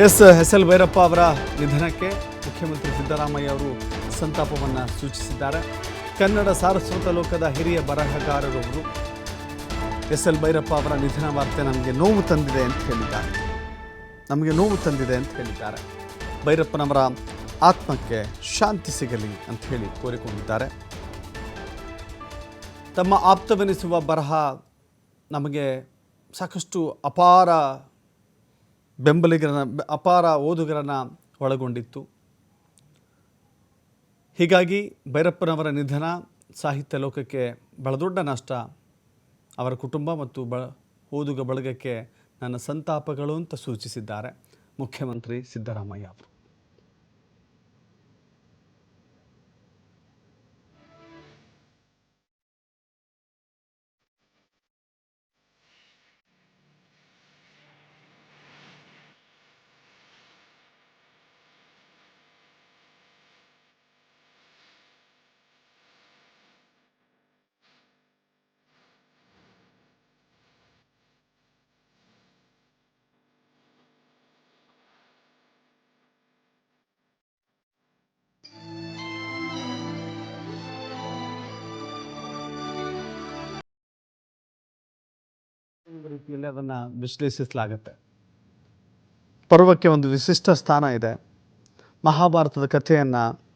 S S L Bhyrappa ಅವರ ನಿಧನಕ್ಕೆ ಮುಖ್ಯಮಂತ್ರಿ ಸಿದ್ದರಾಮಯ್ಯ ಅವರು ಸಂತಾಪವನ್ನು ಸೂಚಿಸಿದ್ದಾರೆ. ಕನ್ನಡ ಸಾರಸ್ವತ ಲೋಕದ ಹಿರಿಯ ಬರಹಗಾರರೊಬ್ಬರು. ಎಸ್ ಎಲ್ ಭೈರಪ್ಪ ಅವರ ನಿಧನ ವಾರ್ತೆ ನಮಗೆ ನೋವು ತಂದಿದೆ ಅಂತ ಹೇಳಿದ್ದಾರೆ. ನಮಗೆ ನೋವು ತಂದಿದೆ ಅಂತ ಹೇಳಿದ್ದಾರೆ. ಭೈರಪ್ಪನವರ ಆತ್ಮಕ್ಕೆ ಶಾಂತಿ ಸಿಗಲಿ ಅಂತ ಹೇಳಿ ಕೋರಿಕೊಂಡಿದ್ದಾರೆ. ತಮ್ಮ ಆಪ್ತವೆನಿಸುವ ಬರಹ ನಮಗೆ ಸಾಕಷ್ಟು ಅಪಾರ ಬೆಂಬಲಿಗರನ್ನ, ಅಪಾರ ಓದುಗರನ್ನು ಒಳಗೊಂಡಿತ್ತು. ಹೀಗಾಗಿ ಭೈರಪ್ಪನವರ ನಿಧನ ಸಾಹಿತ್ಯ ಲೋಕಕ್ಕೆ ಬಹಳ ದೊಡ್ಡ ನಷ್ಟ. ಅವರ ಕುಟುಂಬ ಮತ್ತು ಬ, ಓದುಗ ಬಳಗಕ್ಕೆ ನನ್ನ ಸಂತಾಪಗಳು ಅಂತ ಸೂಚಿಸಿದ್ದಾರೆ. ಮುಖ್ಯಮಂತ್ರಿ ಸಿದ್ದರಾಮಯ್ಯ ಅವರು. ರೀತಿಯಲ್ಲಿ ಅದನ್ನು ವಿಶ್ಲೇಷಿಸಲಾಗುತ್ತೆ. ಪರ್ವಕ್ಕೆ ಒಂದು ವಿಶಿಷ್ಟ ಸ್ಥಾನ ಇದೆ. ಮಹಾಭಾರತದ ಕಥೆಯನ್ನು